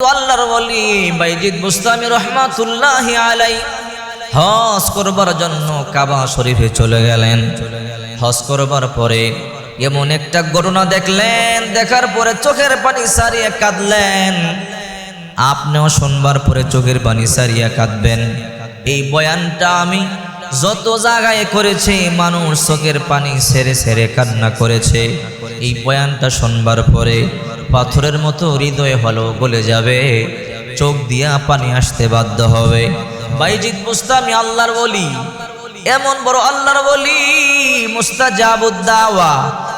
আল্লাহর বলি আলাই হজ করবার জন্য কাবা শরীফে চলে গেলেন। হজ করবার পরে এমন একটা ঘটনা দেখলেন, দেখার পরে চোখের পানি সারিয়ে কাঁদলেন। আপনিও শুনবার পরে চোখের পানি সারিয়া কাঁদবেন। এই বয়ানটা আমি যত জায়গায় করেছে, মানুষ চোখের পানি সেরে সেরে কান্না করেছে। এই বয়ানটা শুনবার পরে পাথরের মতো হৃদয় হলো, গলে যাবে। চোখ দিয়া পানি আসতে বাধ্য হবে। বাইজিৎ মুস্তামি, আল্লাহর বলি এমন বড় আল্লাহর বলি মুস্তাজাবুদ্দাওয়া।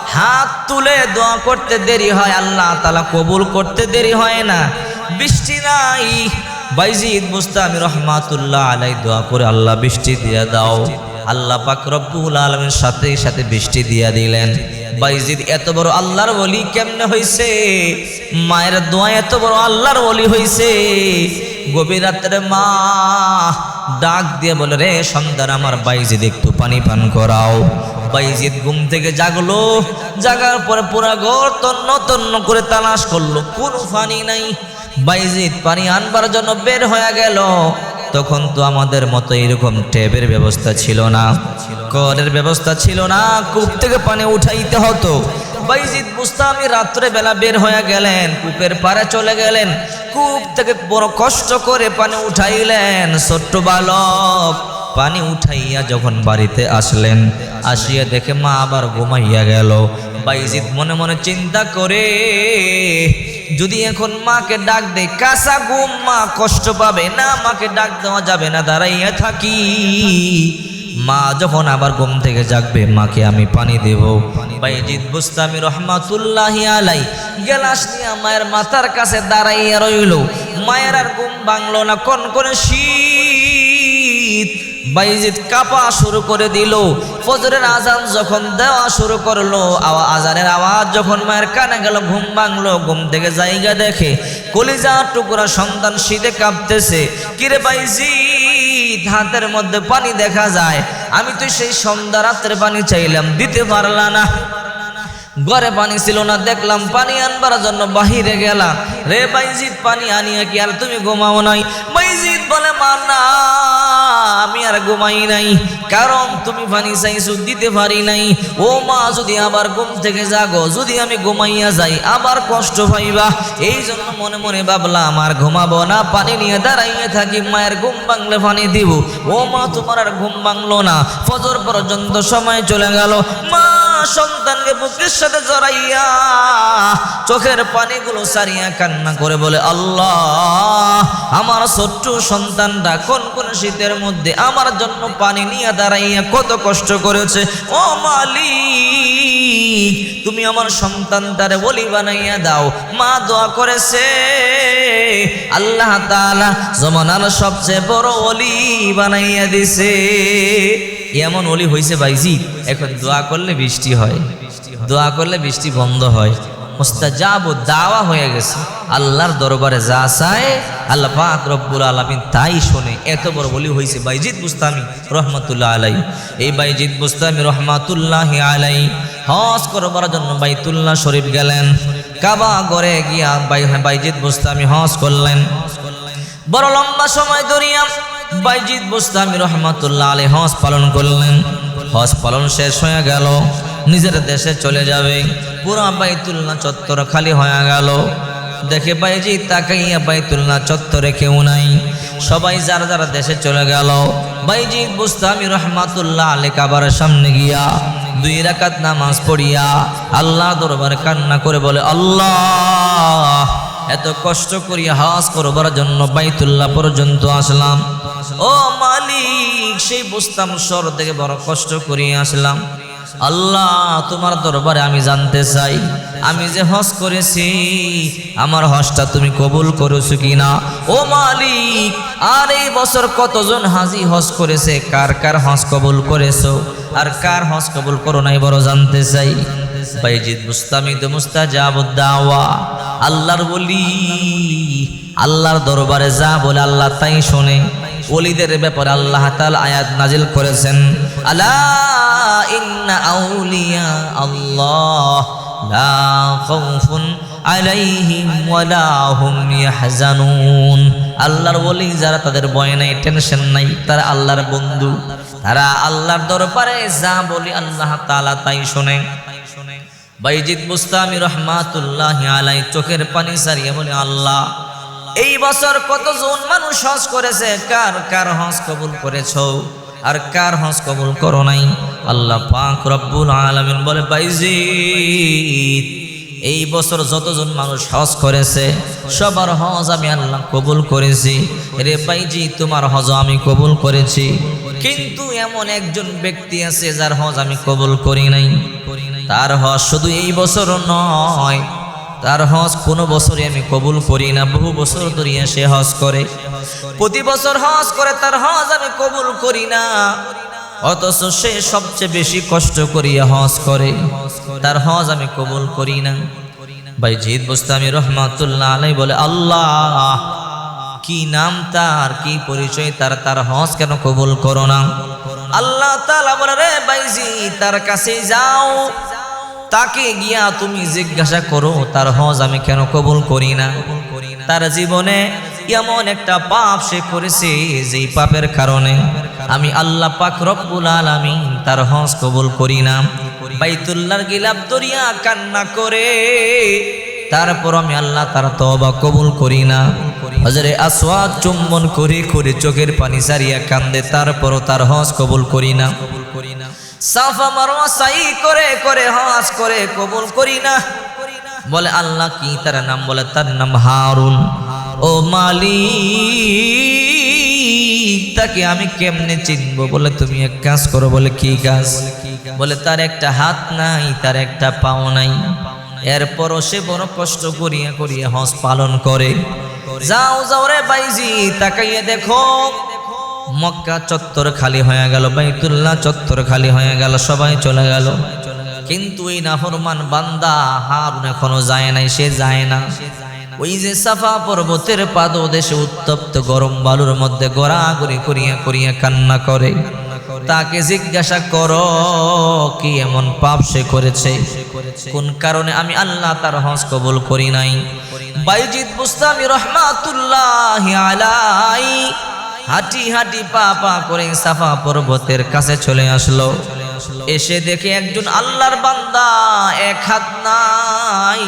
হাত তুলে দোয়া করতে দেরি হয়, আল্লাহ তালা কবুল করতে দেরি হয় না। বৃষ্টি নাই। বাইজিদ মুস্তামি রহমাতুল্লাহ আলাই দোয়া করে আল্লাহ বৃষ্টি দিয়ে দাও। আল্লাহ পাক রব্বুল আলমের সাথে সাথে বৃষ্টি দিয়া দিলেন। বাইজিদ এত বড় আল্লাহর বলি কেমনে হইছে? মায়ের দোয়া এত বড় আল্লাহর বলি হইছে। গভীর রাত্রে মা ডাক দিয়ে বলে, রে সন্ধ্যার আমার বাইজিদ একটু পানি পান করাও। বাইজিদ ঘুম থেকে জাগলো। জাগার পরে পুরা ঘর তন্ন তন্ন করে তালাশ করল। কোনো পানি নাই। বাইজিদ পানি আনবার জন্য বের হয়ে গেল। তখন তো আমাদের মতো এরকম ট্যাবের ব্যবস্থা ছিল না। কলের ব্যবস্থা ছিল না, কূপ থেকে পানি উঠাইতে হতো। বাইজিদ মুস্তামি রাত্রে বেলা বের হয়ে গেলেন, কূপের পারে চলে গেলেন। কূপ থেকে বড় কষ্ট করে পানি উঠাইলেন, ছোট্ট বালক। পানি উঠাইয়া যখন বাড়িতে আসলেন, আসিয়া দেখে মা আবার ঘুমাইয়া গেল। বাইজিদ মনে মনে চিন্তা করে যদি এখন মাকে ডাক দে কাঁচা গুম, মা কষ্ট পাবে না, মাকে ডাক দেওয়া যাবে না, দাঁড়াইয়া থাকি। মা যখন আবার ঘুম থেকে জাগবে, মাকে আমি পানি দেব। বাইজিদ বুস্তামি রহমাতুল্লাহ আলাই গেলাস নিয়ে মায়ের মাথার কাছে দাঁড়াইয়া রইল। মায়ের আর ঘুম ভাঙলো না কোন করে শীত। বাইজিদ কাপা শুরু করে দিল। ফজরের আজান যখন দেওয়া শুরু করল, আওয়া আজানের আওয়াজ যখন মায়ের কানে গেল, ঘুম ভাঙলো, ঘুম থেকে জায়গা দেখে কলিজা টুকরা সন্তান শীতে কাঁপতেছে। কিরে বাইজিদ হাতের মধ্যে পানি দেখা যায়। আমি তো সেই সন্ধ্যা রাত্রে পানি চাইলাম, দিতে পারলা না। ঘরে পানি ছিল না, দেখলাম পানি আনবার জন্য বাহিরে গেলাম। রে বাইজিৎ পানি আনিয়া কি আর তুমি ঘুমাও নাই? বাইজিৎ বলে, মা, না। আমি আর ঘুমাই নাই, কারণ তুমি পানি চাইছো দিতে পারি নাই। ও মা, যদি আবার ঘুম থেকে জাগো, যদি আমি ঘুমাইয়া যাই, আবার কষ্ট পাইবা। এই জন্য মনে মনে ভাবলাম, আর ঘুমাবো না, পানি নিয়ে দাঁড়াইয়ে থাকি, মায়ের ঘুম ভাঙলে পানি দিব। ও মা, তোমার আর ঘুম ভাঙলো না। ফজর পর্যন্ত সময় চলে গেল। মা, সন্তানকে বুকের সাথে জড়াইয়া চোখের পানিগুলো সারিয়া কান্না করে বলে, আল্লাহ, আমার ছোট্ট সন্তানটা কোন কোন শীতের মধ্যে আমার জন্য পানি নিয়ে দাঁড়াইয়া কত কষ্ট করেছে, ও মালিক, তুমি আমার সন্তানটারে বলি বানাইয়া দাও। মা দোয়া করেছে, আল্লাহ তাআলা জমানার সবচেয়ে বড় অলি বানাইয়া দিছে। এমন অলি হয়েছে ভাইজি, এখন দোয়া করলে বৃষ্টি হয়, দোয়া করলে বৃষ্টি বন্ধ হয়। মুস্তাজাব দাওয়া হয়ে গেছে। আল্লাহর দরবারে যা চায়, আল্লাহ পাক রব্বুল আলামিন তাই শোনে। এত বড় বলি হয়েছে বাইজিদ বুস্তামি রহমাতুল্লাহ আলাই এই বাইজিদ বুস্তামি রহমাতুল্লাহ আলাই হজ করবার জন্য বাইতুল্লাহ শরীফ গেলেন। কাবা গড়ে গিয়া বাই বাইজিদ বুস্তামি হজ করলেন। বড় লম্বা সময় ধরিয়া বাইজিদ বুস্তামি রহমাতুল্লাহ আলী হজ পালন করলেন। হজ পালন শেষ হয়ে গেল। নিজের দেশে চলে যাবে। পুরা বাইতুল্লাহ চত্বর খালি হয়ে গেল। দেখে বাইজি তাকাইয়া বাইতুল্লাহ চত্বরে কেউ নাই। সবাই যারা যারা দেশে চলে গেল। বাইজি বুস্তামি রহমাতুল্লাহ আলী কাবার সামনে গিয়া দুই রাকাত নামাজ পড়িয়া আল্লাহ দরবারে কান্না করে বলে, আল্লাহ, এত কষ্ট করিয়া হাজ করবার জন্য বাইতুল্লাহ পর্যন্ত আসলাম। ও মালিক, সেই বুঝতাম সর থেকে বড় কষ্ট করিয়া আসলাম। আল্লাহ, তোমার দরবারে আমি জানতে চাই। আমি যে হজ করেছি, আমার হজটা তুমি কবুল করেছ কিনা? ও মালিক, আর এই বছর কতজন হাজি হজ করেছে? কার কার হজ কবুল করেছ? আর কার হজ কবুল করো নাই বড় জানতে চাই। আল্লাহর বলি, আল্লাহর দরবারে যা বলে আল্লাহ তাই শোনে। ওলিদের ব্যাপারে আল্লাহ তাআলা আয়াত নাজিল করেছেন, আলা ইন্না আউলিয়া আল্লাহ আল্লাহর বলি যারা তাদের ভয় নাই, টেনশন নাই, তারা আল্লাহর বন্ধু। তারা আল্লাহর দরবারে যা বলি আল্লাহ তাআলা তাই শুনে। বাইজিদ মুস্তামি রহমাতুল্লাহ আলাই চোখের পানি সারিয়ে বলে, আল্লাহ এই বছর কতজন মানুষ হজ করেছে? কার কার হজ কবুল করেছ? আর কার হজ কবুল করো নাই? আল্লাহ পাক রব্বুল আলামিন বলে বাইজিদ এই বছর যতজন মানুষ হজ করেছে, সবার হজ আমি আল্লাহ কবুল করেছি। রে বাইজি, তোমার হজ আমি কবুল করেছি। কিন্তু এমন একজন ব্যক্তি আছে যার হজ আমি কবুল করি নাই। তার হজ শুধু এই বছর নয় তার হজ কোনো বছরে আমি কবুল করি না, বহু বছর ধরিয়া সে হজ করে। প্রতি বছর হজ করে, তার হজ আমি কবুল করি না। অথচ সে সবচেয়ে বেশি কষ্ট করিয়া হজ করে, তার হজ আমি কবুল করি না। ভাই জিদ বুস্তামি রহমাতুল্লাহ আলাই বলে, আল্লাহ, কি নাম তার, কি পরিচয় তার তার হজ কেন কবুল করো না? আল্লাহ তালা বলে, রে বাইজি তার কাছে যাও। তাকে গিয়া তুমি জিজ্ঞাসা করো, তার হজ আমি কেন কবুল করি না? তার জীবনে এমন একটা পাপ সে করেছে, যেই পাপের কারণে আমি আল্লাহ পাক রব্বুল আলামিন তার হজ কবুল করি না। বাইতুল্লাহর গিলাপ দরিয়া কান্না করে, তারপর আমি আল্লাহ তার তবা কবুল করি না। হজরে আসওয়াদ চুম্বন করে করে চোখের পানি সারিয়া কান্দে, তারপরও তার হজ কবুল করি না। সাফা মারওয়া সাই করে করে হজ করে, কবুল করি না। বলে আল্লাহ কি তার নাম? বলে তার নাম হারুন। ও মালি তাকে আমি কেমনে চিনবো? বলে তুমি এক কাজ করো, বলে কি কাজ? বলে তার একটা হাত নাই, তার একটা পাও নাই। এরপরও সে বড় কষ্ট করিয়া করিয়া হজ পালন করে। যাও যাও রে বাইজি, তাকাইয়ে দেখো। মক্কা চত্বর খালি হয়ে গেল, বাইতুল্লাহ চত্বর খালি হয়ে গেল, সবাই চলে গেল। কিন্তু এই নাফরমান বান্দা হারুন এখনও যায় নাই, সে যায় না। ওই যে সাফা পর্বতের পাদদেশে উত্তপ্ত গরম বালুর মধ্যে গড়াগড়ি করিয়া করিয়া কান্না করে। তাকে জিজ্ঞাসা করো, কি এমন পাপ সে করেছে? কোন কারণে আমি আল্লাহ তার হজ কবুল করি নাই? বাইজিদ বুস্তামি রহমাতুল্লাহ আলাই হাঁটি হাঁটি পা পা করে সাফা পর্বতের কাছে চলে আসলো। এসে দেখে একজন আল্লাহর বান্দা, এক হাত নাই,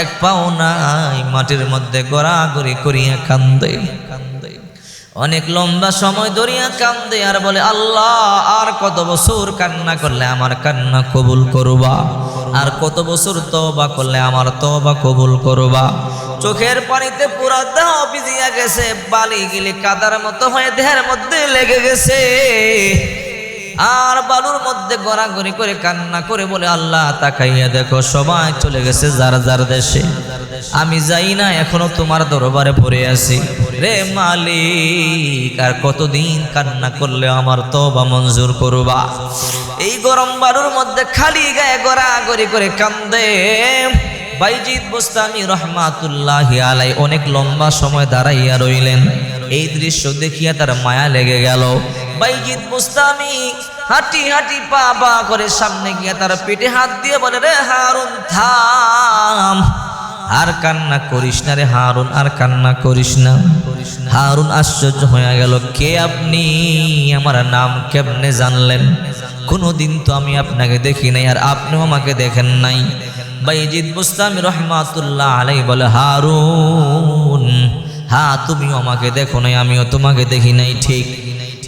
এক পাও নাই, মাটির মধ্যে গড়াগড়ি করিয়া কান্দে। কান্দে অনেক লম্বা সময় দরিয়া কান্দে আর বলে, আল্লাহ, আর কত বছর কান্না করলে আমার কান্না কবুল করবা? আর কত বছর তবা করলে আমার তবা কবুল করবা? চোখের পানিতে পুরা দেহ ভিজিয়া গেছে, বালি গিলে কাদার মতো হয়ে দেহের মধ্যে লেগে গেছে। আর বালুর মধ্যে গড়াগড়ি করে কান্না করে বলে, আল্লাহ তাকাইয়া দেখো, সবাই চলে গেছে যার যার দেশে। আমি যাই না, এখনও তোমার দরবারে পড়ে আছি। রে মালিক, আর কতদিন কান্না করলে আমার তবা মঞ্জুর করবা? এই গরম বালুর মধ্যে খালি গায়ে গড়াগড়ি করে কান্দে। বাইজিদ বোস্তামি রহমাতুল্লাহ আলাই অনেক লম্বা সময় দাঁড়াইয়া রইলেন। এই দৃশ্য দেখিয়া তার মায়া লেগে গেল। বাইজিদ বোস্তামি হাঁটি হাঁটি পা পা করে সামনে গিয়া তার পেটে হাত দিয়ে বলে, রে হারুন, থাম। আর কান্না করিস না রে হারুন, আর কান্না করিস না। হারুন, আশ্চর্য হয়ে গেল, কে আপনি? আমার নাম কেমনে জানলেন? কোনোদিন তো আমি আপনাকে দেখি নাই আর আপনিও আমাকে দেখেন নাই। বাইজিদ মুস্তামি রহমাতুল্লাহ আলাই বলে, হারুন হ্যাঁ তুমিও আমাকে দেখো নাই, আমিও তোমাকে দেখি নাই, ঠিক।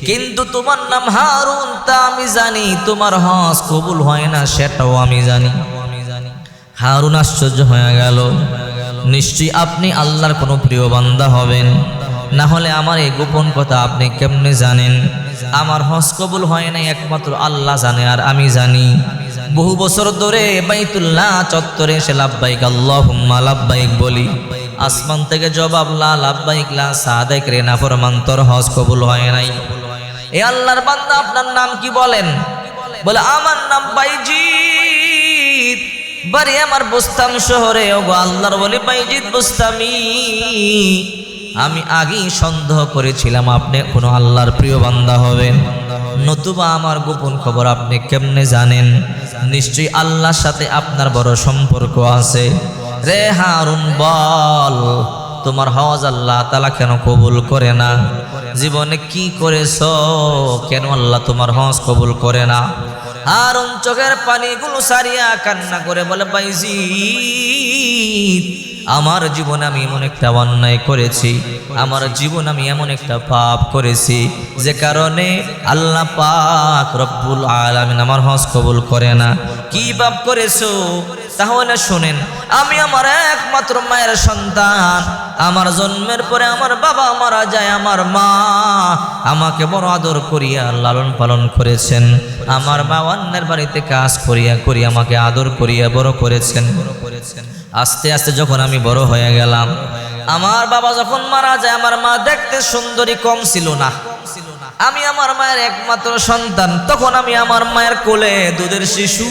কিন্তু তোমার নাম হারুন, তা আমি জানি। তোমার হজ কবুল হয় না, সেটাও আমি জানি। হারুন আশ্চর্য হয়ে গেল। নিশ্চয়ই আপনি আল্লাহর কোনো প্রিয় বান্দা হবেন। না হলে আমার এই গোপন কথা আপনি কেমনে জানেন? আমার হজ কবুল হয় নাই, একমাত্র আল্লাহ জানে, আর আমি জানি। বহু বছর ধরে বাইতুল্লাহ চত্বরে এসে লাভবাইক আল্লাহ লাভবাইক বলি। আসমান থেকে জবাব লা লাভবাইক লা, সাদেক রে না ফরমান্তর হজ কবুল হয় নাই। এ আল্লাহর বান্দা আপনার নাম কি বলেন? বলে, আমার নাম বাইজিৎ বাড়ি আমার বুস্তাম শহরে, ওগো আল্লাহর বলে বাইজিৎ বুস্তামি। আমি আগেই সন্দেহ করেছিলাম, আপনি কোনো আল্লাহর প্রিয় বান্দা হবেন। নতুবা আমার গোপন খবর আপনি কেমনে জানেন? নিশ্চয়ই আল্লাহর সাথে আপনার বড় সম্পর্ক আছে। রে হারুন, বল, তোমার হজ আল্লাহ তালা কেন কবুল করে না? জীবনে কি করেছ? কেন আল্লাহ তোমার হজ কবুল করে না? আর চোখের পানিগুলো সারিয়া কান্না করে বলে পাইছি আমার জীবন আমি এমন একটা অন্যায় করেছি, আমার জীবন আমি এমন একটা পাপ করেছি, যে কারণে আল্লাহ পাক রব্বুল আলামিন আমার হজ কবুল করে না। কি পাপ করেছ? তাহলে শোনেন, আমি আমার একমাত্র মায়ের সন্তান, আমার জন্মের পরে আমার বাবা মারা যায়, আমার মা আমাকে বড় আদর করিয়া লালন পালন করেছেন, আমার মা অন্যের বাড়িতে কাজ করিয়া করিয়া আমাকে আদর করিয়া বড় করেছেন বড় করেছেন। আস্তে আস্তে যখন আমি বড় হয়ে গেলাম, আমার বাবা যখন মারা যায়, আমার মা দেখতে সুন্দরী কম ছিল না। আমি আমার মায়ের একমাত্র সন্তান। তখন আমি আমার মায়ের কোলে দুধের শিশু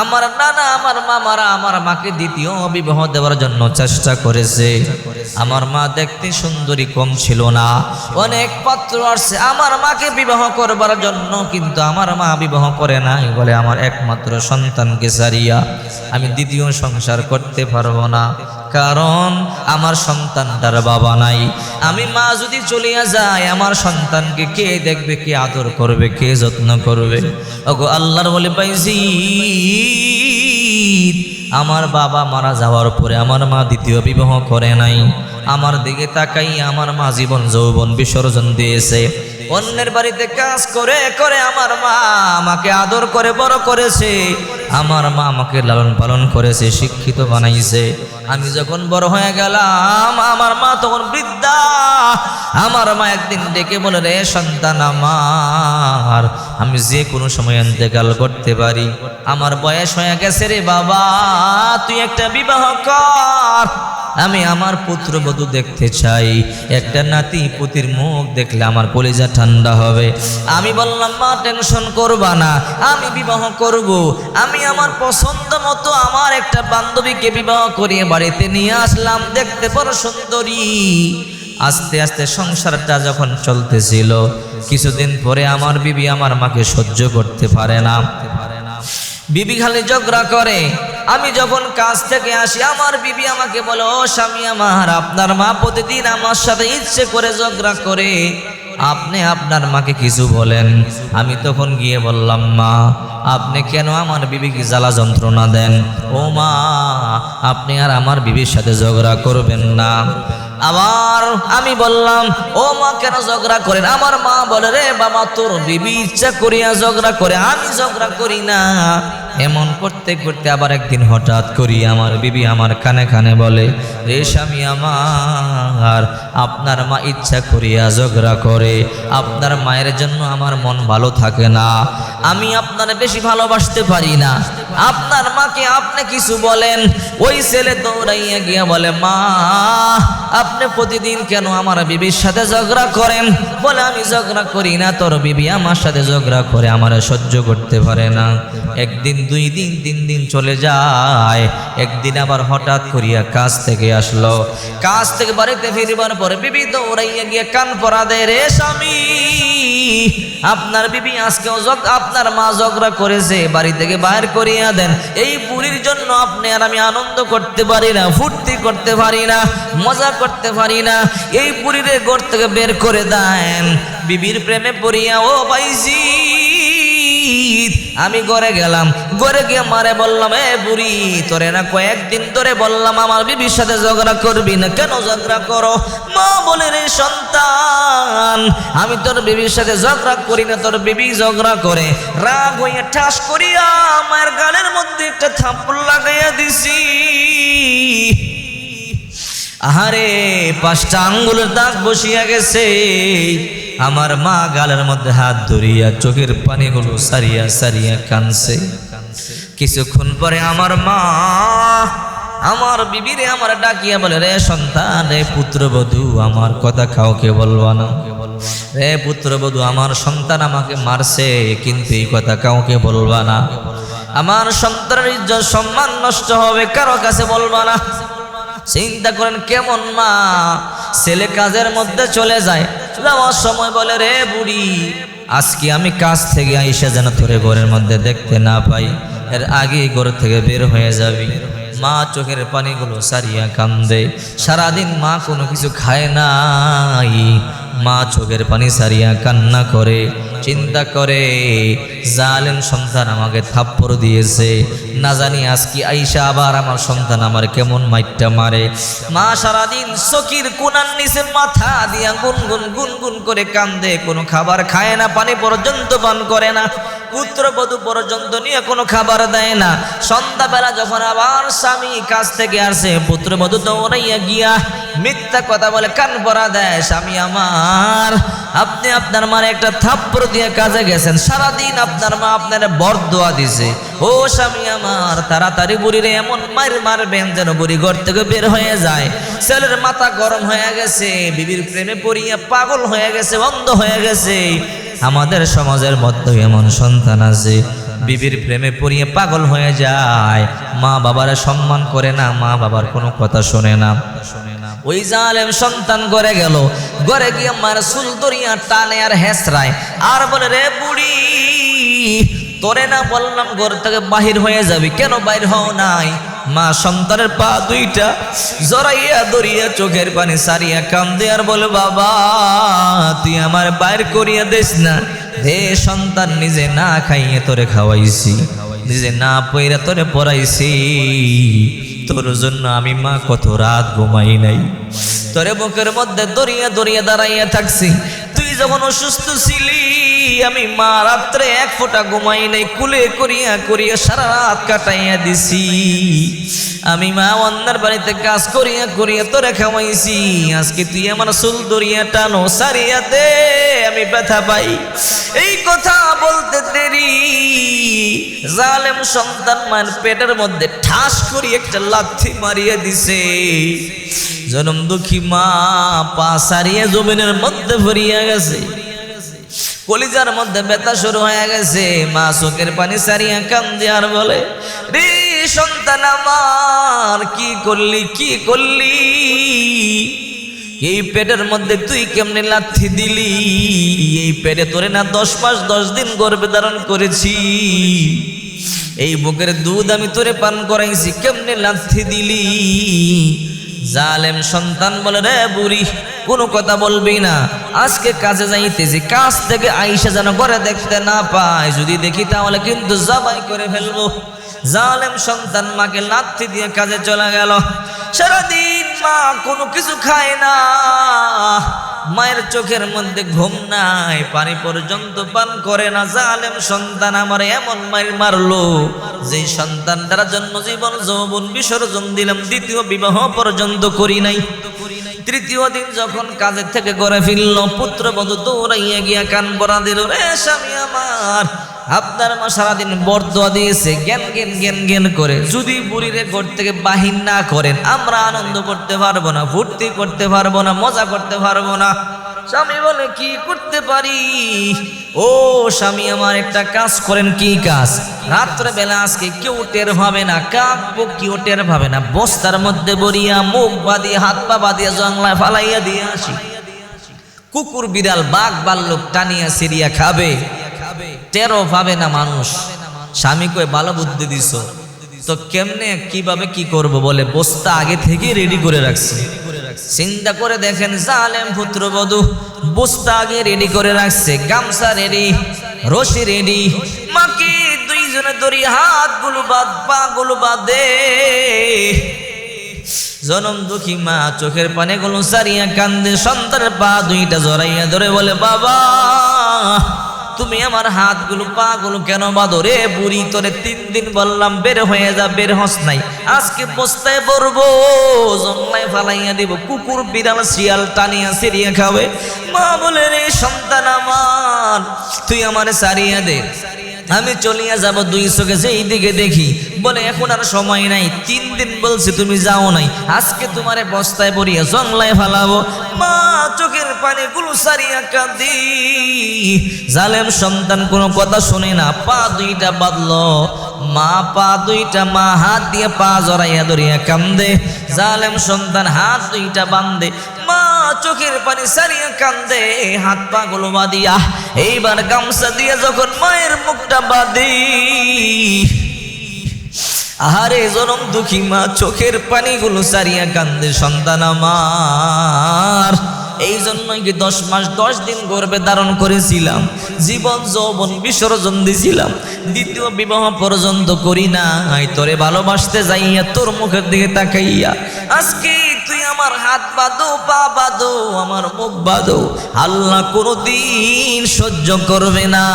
আমার নানা, আমার মামারা আমার মাকে দ্বিতীয় বিবাহ দেওয়ার জন্য চেষ্টা করেছে। আমার মা দেখতে সুন্দরী কম ছিল না। অনেক পাত্র আসছে। আমার মাকে বিবাহ করবার জন্য কিন্তু আমার মা বিবাহ করে নাই বলে আমার একমাত্র সন্তানকে সারিয়া আমি দ্বিতীয় সংসার করতে পারব না। কারণ আমার সন্তানটার বাবা নাই। আমি মা যদি চলিয়া যায়, আমার সন্তানকে কে দেখবে, কে আদর করবে, কে যত্ন করবে? ওগো আল্লাহর বলে পাইছি আমার বাবা মারা যাওয়ার পরে আমার মা দ্বিতীয় বিবাহ করে নাই। আমার দিকে তাকাই আমার মা জীবন যৌবন বিসর্জন দিয়েছে। অন্যের বাড়িতে কাজ করে করে আমার মা আমাকে আদর করে, বড় করেছে। আমার মা আমাকে লালন পালন করেছে, শিক্ষিত বানাইছে। আমি যখন বড় হয়ে গেলাম, আমার মা তখন বৃদ্ধা। আমার মা একদিন ডেকে বলে, রে সন্তান আমার, আমি যে কোনো সময় ইন্তেকাল করতে পারি। আমার বয়স হয়ে গেছে রে বাবা, তুই একটা বিবাহ কর। আমি আমার পুত্রবধূ দেখতে চাই। একটা নাতি পুতির মুখ দেখলে আমার কলিজা ঠান্ডা হবে। আমি বললাম, মা, টেনশন করবা না, আমি বিবাহ করব। আমি আমার পছন্দ মতো আমার একটা বান্ধবীকে বিবাহ করিয়ে বাড়িতে নিয়ে আসলাম। দেখতে বড় সুন্দরী। আস্তে আস্তে সংসারটা যখন চলতেছিল, কিছুদিন পরে আমার বিবি আমার মাকে সহ্য করতে পারে না। বিবি খালি ঝগড়া করে। আমি যখন কাজ থেকে আসি, আমার বিবি আমাকে বলে স্বামী আমার, আপনার মা প্রতিদিন আমার সাথে ইচ্ছে করে ঝগড়া করে। আপনি আপনার মাকে কিছু বলেন? আমি তখন গিয়ে বললাম, মা, আপনি কেন আমার বিবিকে জ্বালা যন্ত্রণা দেন? ও মা, আপনি আর আমার বিবির সাথে ঝগড়া করবেন না। আবার আমি বললাম, ও মা, কেন ঝগড়া করেন? আমার মা বলে, রে বাবা, তোর বিবি ইচ্ছা করিয়া ঝগড়া করে, আমি ঝগড়া করি না। এমন করতে করতে আবার একদিন হঠাৎ করি আমার বিবি আমার কানে কানে বলে রে স্বামী আমার, আপনার মা ইচ্ছা করিয়া ঝগড়া করে, আপনার মায়ের জন্য আমার মন ভালো থাকে না, আমি আপনার বেশি ভালোবাসতে পারি না, আপনার মাকে আপনি কিছু বলেন? ওই ছেলে দৌড়াইয়া গিয়া বলে, মা, আপনি প্রতিদিন কেন আমার বিবির সাথে ঝগড়া করেন? বলে, আমি ঝগড়া করি না, তোর বিবি আমার সাথে ঝগড়া করে আমার সহ্য করতে পারে না। একদিন দুই দিন, তিন দিন চলে যায়। একদিন আবার হঠাৎ করিয়া কাজ থেকে আসলো। কাজ থেকে বাড়িতে ফিরবার পরে বিবি দৌড়াইয়া গিয়ে কান পরা দেয় রে স্বামী, আপনার বিবি আজকেও আপনার মা ঝগড়া করেছে, বাড়ি থেকে বাইর করিয়া দেন। এই পুরীর জন্য আপনি আর আমি আনন্দ করতে পারি না, ফুর্তি করতে পারি না, মজা করতে পারি না। এই বুড়িরে ঘর থেকে বের করে দেন। বিবির প্রেমে পড়িয়া, ও পাইছি আমি ঘরে গেলাম ঘরে গিয়ে মারে বললাম, এ বুড়ি, তোরে না কয়েকদিন ধরে বললাম, আমার বিবির সাথে ঝগড়া করবি না, কেন ঝগড়া করো? মা বলে রে সন্তান, আমি তোর বিবির সাথে ঝগড়া করি না, তোর বিবি ঝগড়া করে। রাগ হইয়া ঠাস করিয়া আমার গানের মধ্যে একটা থাপ্পড় লাগাইয়া দিছি। আহারে, পাঁচটা আঙ্গুলের দাগ বসিয়া গেছে। আমার মা গালের মধ্যে হাত ধরিয়া চোখের পানিগুলো সারিয়া সারিয়া কানছে। কিছুক্ষণ পরে আমার মা আমার বিবিরে আমার ডাকিয়া বলে, রে সন্তান, রে পুত্রবধূ, আমার কথা কাউকে বলবা না। রে পুত্রবধূ, আমার সন্তান আমাকে মারছে, কিন্তু এই কথা কাউকে বলবা না। আমার সন্তানের ইজ্জত সম্মান নষ্ট হবে, কারও কাছে বলবা না। চিন্তা করেন কেমন মা? ছেলে কাজের মধ্যে চলে যায়। যাওয়ার সময় বলে, রে বুড়ি, আজকে আমি কাজ থেকে আইসা যেন তোরে ঘরের মধ্যে দেখতে না পাই। এর আগে ঘর থেকে বের হয়ে যাবি। মা চোখের পানিগুলো সারিয়া কান্দে। সারাদিন মা কোনো কিছু খায় নাই। মা চোখের পানি সারিয়া কান্না করে। চিন্তা করে, জালেম সন্তান আমাকে থাপ্পড় দিয়েছে। না জানি আজকে আইসা আবার আমার সন্তান আমার কেমন মাইটটা মারে। মা সারাদিন চকির কোনার নিচে মাথা দিয়া গুনগুন গুনগুন করে কান্দে, কোনো খাবার খায় না, পানি পর্যন্ত পান করে না পুত্রবধূ পর্যন্ত নিয়ে কোনো খাবার দেয় না। সন্ধ্যাবেলা যখন আবার স্বামী কাছ থেকে আসে পুত্রবধূ দৌড়াইয়া গিয়া মিথ্যা কথা বলে কান পরা দেয় স্বামী আমার। আপনি আপনার মার একটা থাপ্পড় দিয়ে কাজে গেছেন। সারাদিন আপনার মা আপনার বরদোয়া দিছে। ও স্বামী আমার, তাড়াতাড়ি বুড়িরে এমন মার মারবেন যেন বুড়ি ঘর থেকে বের হয়ে যায়। ছেলের মাথা গরম হয়ে গেছে, বিবির প্রেমে পড়িয়ে পাগল হয়ে গেছে, অন্ধ হয়ে গেছে। আমাদের সমাজের মধ্যে এমন সন্তান আছে, বিবির প্রেমে পড়িয়ে পাগল হয়ে যায়। মা বাবারা সম্মান করে না, মা বাবার কোনো কথা শোনে না শোনে না। ওই জালেম সন্তান ঘরে গেল। ঘরে গিয়ে মার সুল দরিয়া টানে আর হেসরায় আর বলে, রে বুড়ি, তোরে না বললাম ঘর থেকে বাহির হয়ে যাবি। কেন বাইর হও নাই? মা সন্তানের পা দুইটা জড়াইয়া দরিয়া চোখের পানি সারিয়া কান্দে আর বলে, বাবা, তুই আমার বাইর করিয়া দিস না। হে সন্তান, নিজে না খাইয়ে তোরে খাওয়াইছি। নিজে না পইরা তোরে পড়াইছি। তোর জন্য আমি মা কত রাত ঘুমাই নাই। তোরে বুকের মধ্যে দরিয়া দরিয়া দাঁড়াইয়া থাকছি। তুই যখন অসুস্থ ছিলি আমি মা রাত্রে এক ফোঁটা ঘুমাই নাই, কুলে করিয়া করিয়া সারা রাত কাটাইয়া দিছি। আমি মা অন্যার বাড়িতে কাজ করিয়া করিয়া তোরে খাওয়াইছি। আজকে তুই আমার চুল দরিয়া টানো, সারিয়া দে, আমি ব্যথা পাই। এই কথা বলতে দেরি। জালেম সন্তান মায়ের পেটের মধ্যে ঠাস করি একটা লাথি মারিয়া দিছে। জনম দুঃখী মা, পা সারিয়া জমিনের মধ্যে ভরিয়া গেছে। কলিজার মধ্যে ব্যথা শুরু হয়ে গেছে। মা চোখের পানি সারিয়া কান্দে আর বলে, রে সন্তান আমার, কি করলি কি করলি? এই পেটের মধ্যে তুই কেমনে লাথি দিলি? এই পেটে তোরে না দশ মাস, দশ দিন গর্ভে ধারণ করেছি। এই বুকের দুধ আমি তোরে পান করাইছি, কেমনে লাথি দিলি? জালেম সন্তান বলে, রে বুড়ি, কোনো কথা বলবি না। আজকে কাজে যাইতেছি, কাজ থেকে আইসা যেন করে দেখতে না পায়। যদি দেখি তাহলে কিন্তু জবাই করে ফেলব। জালেম সন্তান মাকে লাথি দিয়ে কাজে চলে গেল। সারাদিন মা কোনো কিছু খায় না। মায়ের চোখের মধ্যে ঘুম নাই, পানি পর্যন্ত পান করে না। জালেম সন্তান আমার এমন মায়ের মারলো যে সন্তানটার দ্বারা জীবন যৌবন বিসর্জন দিলাম, দ্বিতীয় বিবাহ পর্যন্ত করি নাই। তৃতীয় দিন যখন কাজের থেকে ঘরে ফিরল, পুত্রবধূ দৌড়াইয়া গিয়া কান বড়া দিল রে স্বামী আমার আপনার মা সারাদিন বরদোয়া দিয়েছে, জ্ঞান জ্ঞান জ্ঞান জ্ঞান করে। যদি বুড়িরে ঘর থেকে বাহির না করেন, আমরা আনন্দ করতে পারব না, ফুর্তি করতে পারব না, মজা করতে পারব না। স্বামী বলে, কি করতে পারি? ও, স্বামী আমার একটা কাজ করেন। কি কাজ? রাত্রে বেলা আজকে কেউ টের পাবে না, কাক কেউ টের ভাবে না। বস্তার মধ্যে বরিয়া মুখ বাঁধিয়ে, হাত পা বাঁধিয়ে, জংলায় ফালাইয়া দিয়ে আসি। কুকুর বিড়াল বাঘ বাল্লুক টানিয়া সিরিয়া খাবে। টেরও পাবে না মানুষ? স্বামী কয়ে, ভালো বুদ্ধি দিছ। তো কেমনে, কীভাবে কি করব? বলে, বস্তা আগে থেকে রেডি করে রাখছি। চিন্তা করে দেখেন, জালেম, পুত্রবধূ, বস্তা আগে রেডি করে রাখছে, গামছা রেডি রশি রেডি মাকে দুইজনে দড়ি হাতগুলো বাদ পা গুলো বাদে। জনম দুঃখী মা, চোখের পানে গুলো সারিয়া কান্দে, সন্তানের পা দুইটা জড়াইয়া ধরে বলে, বাবা তুমি আমার হাতগুলো, পাগুলো কেন বাঁধো রে? বুড়ি তোরে তিন দিন বললাম, বের হয়ে যা, বের হস নাই। আজকে বস্তায় পড়ব জঙ্গলায় ফালাইয়া দিব। কুকুর বিড়াল শিয়াল টানিয়া সিরিয়া খাবে। মা বলে, রে সন্তান আমার, তুই আমার সারিয়া দে। আমি চলিয়া যাব দুই চোখে সেই দিকে দেখি, বলে, এখন আর সময় নাই, তিন দিন বলছি তুমি যাও নাই, আজকে তোমারে বস্তায় পড়িয়া জংলায় ফালাবো। মা চোখের পানি গুলো সারিয়া কাঁদি। জালেম সন্তান কোনো কথা শুনে না, পা দুইটা বাঁধলো। মা পা দুইটা, মা হাত দিয়ে পা জড়াইয়া ধরিয়া কান্দে। জালেম সন্তান হাত দুইটা বান্ধে মা চোখের পানি সারিয়া কান্দে, হাত পা গুলো বাঁধিয়া। এইবার গামছা দিয়ে যখন মায়ের মুখটা বাঁধি আহারে জনম দুঃখী মা, চোখের পানিগুলো সারিয়া কান্দে সন্তান আমার। এই জন্যই কি দশ মাস, দশ দিন গর্বে ধারণ করেছিলাম। জীবন যৌবন বিসর্জন দিছিলাম। দ্বিতীয় বিবাহ পর্যন্ত করি নাই। তোরে ভালোবাসতে যাইয়া তোর মুখের দিকে তাকাইয়া, আজকে তুই আমার হাত বাঁধো, পা বাঁধো, আমার মুখ বাঁধো। আল্লাহ কোনোদিন সহ্য করবে না।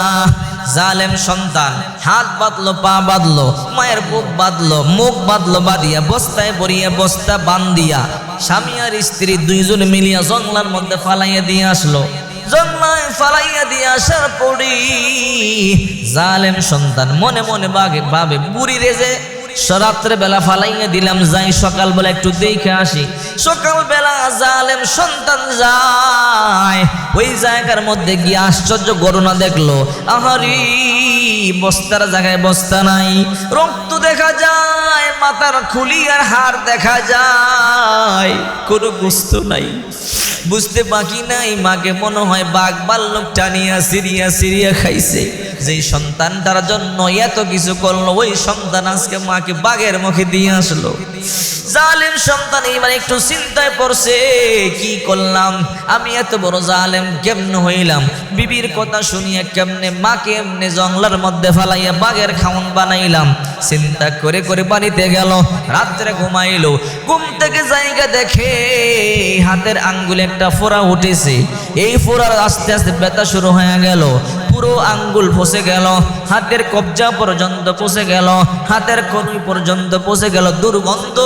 জালেম সন্তান, হাত বাঁধলো, পা বাঁধলো, মায়ের বুক বাঁধলো, মুখ বাঁধলো, বাঁধিয়া, বস্তায় পরিয়া বস্তা বান্ধিয়া, স্বামী আর স্ত্রী দুইজন মিলিয়া জঙ্গলার মধ্যে ফালাইয়া দিয়ে আসলো। জঙ্গলায় ফালাইয়া দিয়ে আসার পরি জালেম সন্তান মনে মনে বাগে ভাবে বুড়ি রেজে রাত্রে বেলা ফালাইয়া দিলাম, যাই সকাল বেলা একটু দেখে আসি। সকাল বেলা জালেম সন্তান যায়, ওই জায়গার মধ্যে গিয়ে আশ্চর্য গণনা দেখল। আহারি, বস্তার জায়গায় বস্তা নাই। রক্ত দেখা যায়, মাথার খুলি আর হাড় দেখা যায়, কোনো গুস্ত নাই। বুঝতে বাকি নাই, মাকে মনে হয় বাঘ বাল্যক টানিয়া সিরিয়া সিরিয়া খাইছে। যেই সন্তানটার জন্য এত কিছু করল, ওই সন্তান আজকে মাকে বাঘের মুখে দিয়ে আসলো। জালেম সন্তান এবার একটু চিন্তায় পড়ছে, কি করলাম? আমি এত বড় জালেম কেমনে হইলাম? বিবির কথা শুনিয়া কেমনে মাকে এমনি জঙ্গলার মধ্যে ফালাইয়া বাঘের খাউন বানাইলাম? চিন্তা করে করে বাড়িতে গেল, রাত্রে ঘুমাইলো। ঘুম থেকে জায়গা দেখে হাতের আঙ্গুলে একটা ফোড়া উঠেছে। এই ফোড়ার আস্তে আস্তে ব্যথা শুরু হয়ে গেল। পুরো আঙ্গুল ফসে গেল, হাতের কবজা পর্যন্ত পচে গেল, হাতের কনুই পর্যন্ত পচে গেল। দুর্গন্ধ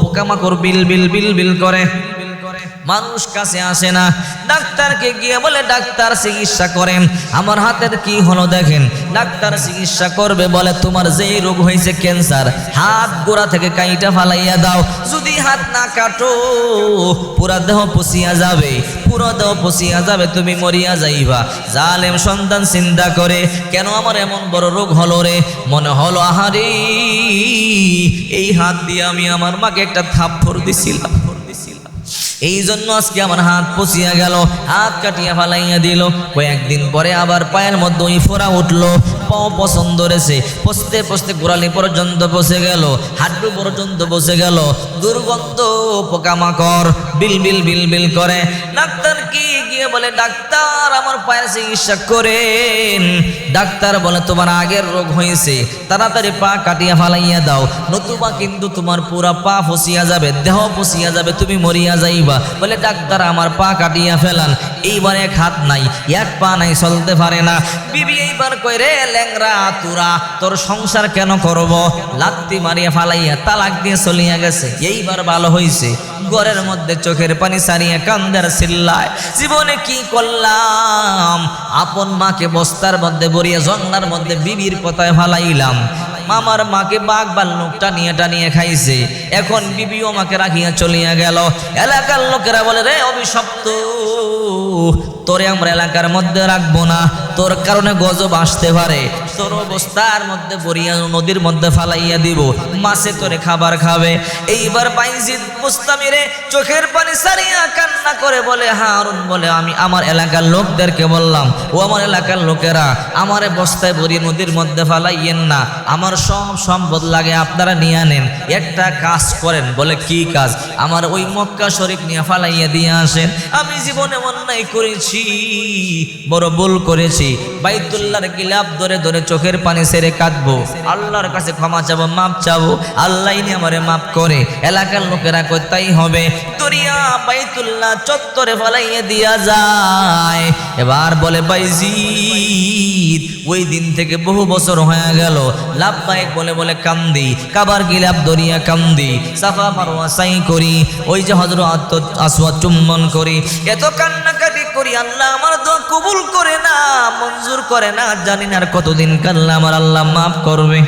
পোকামাকড় বিল বিল বিল বিল করে। মানুষ কাছে আসে না। ডাক্তারকে গিয়ে বলে, ডাক্তার চিকিৎসা করেন। আমার হাতের কি হলো দেখেন। ডাক্তার চিকিৎসা করবে বলে তোমার যেই রোগ হয়েছে ক্যান্সার, হাত গোড়া থেকে কাইটা ফালাইয়া দাও। যদি হাত না কাটো, পুরা দেহ পচিয়া যাবে। পুরো দেহ পচিয়া যাবে, তুমি মরিয়া যাইবা। জালেম সন্তান চিন্তা করে, কেন আমার এমন বড় রোগ হলো রে? মনে হলো, আহারে, এই হাত দিয়ে আমি আমার মাকে একটা থাপ্পড় দিছিলাম। এই জন্য আজকে আমার হাত পচিয়া গেল, হাত কাটিয়া ফালাইয়া দিল। কয়েকদিন পরে আবার পায়ের মধ্যে ফোড়া উঠল। পাও পছন্দ রেছে পচতে পচতে গোড়ালি পর্যন্ত বসে গেল, হাড্ডু পর্যন্ত বসে গেল। দুর্গন্ধ পোকামাকড় বিল বিল বিল বিল করে। ডাক্তার কি গিয়ে বলে, ডাক্তার, আমার পায়ের চিকিৎসা করেন। ডাক্তার বলে, তোমার আগের রোগ হয়েছে। তাড়াতাড়ি পা কাটিয়া ফালাইয়া দাও। নতুবা কিন্তু তোমার পুরা পা ফসিয়া যাবে, দেহ ফসিয়া যাবে, তুমি মরিয়া যাইবা। বলে ডাক্তার, আমার পা কাটিয়া ফেলান। এইবার এক হাত নাই, এক পা নাই, চলতে পারে না। বিবি এইবার কই রে ল্যাংরা তুরা, তোর সংসার কেন করব? লাত্তি মারিয়া ফালাইয়া তালাক দিয়ে চলিয়া গেছে। এইবার ভালো হইছে। ঘরের মধ্যে চোখের পানি সারিয়া কান্দার চিল্লায়, জীবনে কি করলাম? আপন মাকে বস্তার মধ্যে বরিয়া জঙ্গলার মধ্যে বিবির পতায় ফালাইলাম। মামার মাকে বাঘ বাল লোকটা টানিয়ে টানিয়ে খাইছে। এখন বিবিও মাকে রাখিয়া চলিয়া গেল। এলাকার লোকেরা বলে, রে অভিশপ্ত, তোরে আমরা এলাকার মধ্যে রাখব না। তোর কারণে গজব আসতে পারে। তোর অবস্থার মধ্যে বরিয়া নদীর মধ্যে ফালাইয়া দিব। মাছে তোরে খাবার খাবে। এইবার বাইজিদ মুস্তামিরে চোখের পানি সারিয়া কান্না করে বলে, হারুন, বলে, আমি আমার এলাকার লোকদেরকে বললাম, ও আমার এলাকার লোকেরা, আমারে বস্তায় ভরি নদীর মধ্যে ফালাইয়েন না। আমার সব সম্পদ লাগে, আপনারা নিয়ে আনেন একটা কাজ করেন, বলে, কি কাজ? আমার ওই মক্কা শরীফ নিয়ে ফালাইয়া দিয়ে আসেন। আমি জীবনে অন্যায় করেছি, বড় ভুল করেছি। বাইতুল্লাহর গিলাপ ধরে ধরে চোখের পানি সেরে কাঁদবো। আল্লাহর কাছে ক্ষমা চাবো, মাপ চাবো, আল্লাহ আমারে মাপ করে। এলাকার লোকেরা তাই হবে। বাইতুল্লাহ চত্বরে ফালাইয়া দিয়া যায়। এবার বলে, বাইজিদ, ওই দিন থেকে বহু বছর হয়ে গেল। লাভবাইক বলে বলে, কান্দি, কাবার গিলাপ দরিয়া কান্দি, সাফা মারোয়া সাই করি, ওই যে হজরত আসওয়া চুম্বন করি। এত কান্নাকাটি করি, আল্লাহ আমার দোয়া কবুল করে না, মঞ্জুর করে না, জানি না আর কতদিন কাল্লা আমার আল্লাহ মাফ করবে।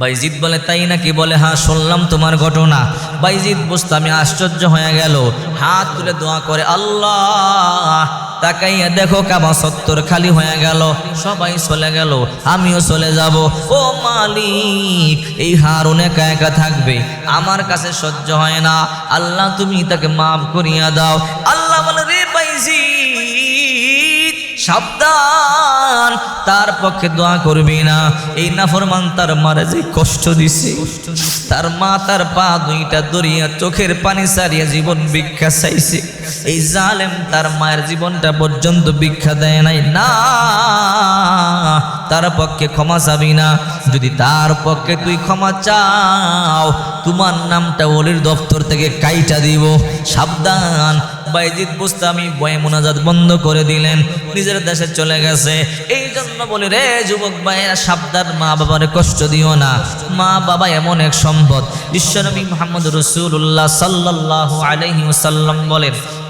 বাইজিদ বলে, তাই নাকি বলে হ্যাঁ শুনলাম তোমার ঘটনা। বাইজিদ আমি আশ্চর্য হয়ে গেল, হাত তুলে দোয়া করে, আল্লাহ, তাকাইয়া দেখো, কাবা সত্তর খালি হয়ে গেল, সবাই চলে গেল, আমিও চলে যাব। ও মালিক, এই হারুন একা একা থাকবে, আমার কাছে সহ্য হয় না। আল্লাহ, তুমি তাকে মাফ করিয়া দাও। আল্লাহ বলে, রে সাবধান, তার পক্ষে দোয়া করবি না। এই নাফরমান তার মারে যে কষ্ট দিছে, তার মা তার পা দুইটা দরিয়া চোখের পানি সারিয়া জীবন ভিক্ষা চাইছে। এই জালেম তার মায়ের জীবনটা পর্যন্ত ভিক্ষা দেয় নাই। না, তার পক্ষে ক্ষমা চাবি না। যদি তার পক্ষে তুই ক্ষমা চাও, তোমার নামটা ওলির দপ্তর থেকে কাইটা দিব। সাবধান বাইজিৎ বুস্তামি বয়ে মোনাজাত বন্ধ করে দিলেন, নিজের দেশে চলে গেছে। এই জন্য বলি রে যুবক ভাইয়েরা, সাবধান মা বাবার কষ্ট দিও না। মা বাবা এমন এক সম্পদ। ঈশ্বর বিশ্বনবী মোহাম্মদ রসুল্লাহ সাল্লাহ আলহি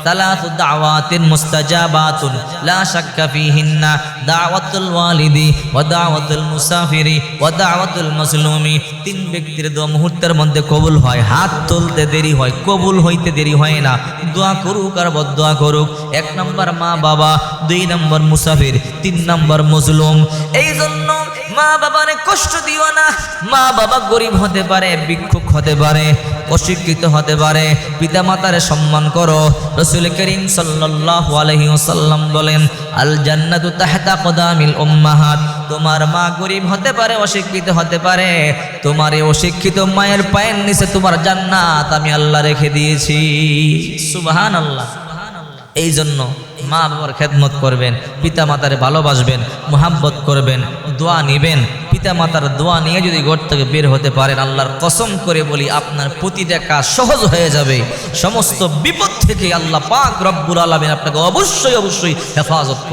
সালাসু দাওয়াতিন মুস্তাজাবাতুন, লা শাক্কা ফিহিন্না, দাওয়াতুল ওয়ালিদি ওয়া দাওয়াতুল মুসাফিরি ওয়া দাওয়াতুল মাসলুমি তিন ব্যক্তির দোয়া মুহূর্তের মধ্যে কবুল হয়। হাত তুলতে দেরি হয়, কবুল হইতে দেরি হয় না। দোয়া করুক আর বদোয়া করুক। এক নম্বর মা বাবা, দুই নম্বর মুসাফির, তিন নম্বর মজলুম। এই জন্য মা বাবার কষ্ট দিও না। মা বাবা গরিব হতে পারে, ভিক্ষুক হতে পারে। অশিক্ষিত হতে পারে। পিতা মাতারে সম্মান করো। রসুল করিম সাল্লাল্লাহু আলাইহি ওয়াসাল্লাম বলেন আল জান্নাতু তাহতা কদামিল উম্মাহাত। তোমার মা গরিব হতে পারে, অশিক্ষিত হতে পারে। তোমার এই অশিক্ষিত মায়ের পায়ের নিচে তোমার জান্নাত আমি আল্লাহ রেখে দিয়েছি। সুবহানাল্লাহ। এই জন্য মা বাবার খেদমত করবেন পিতা মাতারে ভালোবাসবেন, মোহাব্বত করবেন, দোয়া নেবেন। পিতা মাতার দোয়া নিয়ে যদি ঘর থেকে বের হতে পারেন, আল্লাহর কসম করে বলি আপনার প্রতিটা কাজ সহজ হয়ে যাবে। সমস্ত বিপদ থেকে আল্লাহ পাক রব্বুল আলমিন আপনাকে অবশ্যই অবশ্যই হেফাজত করবে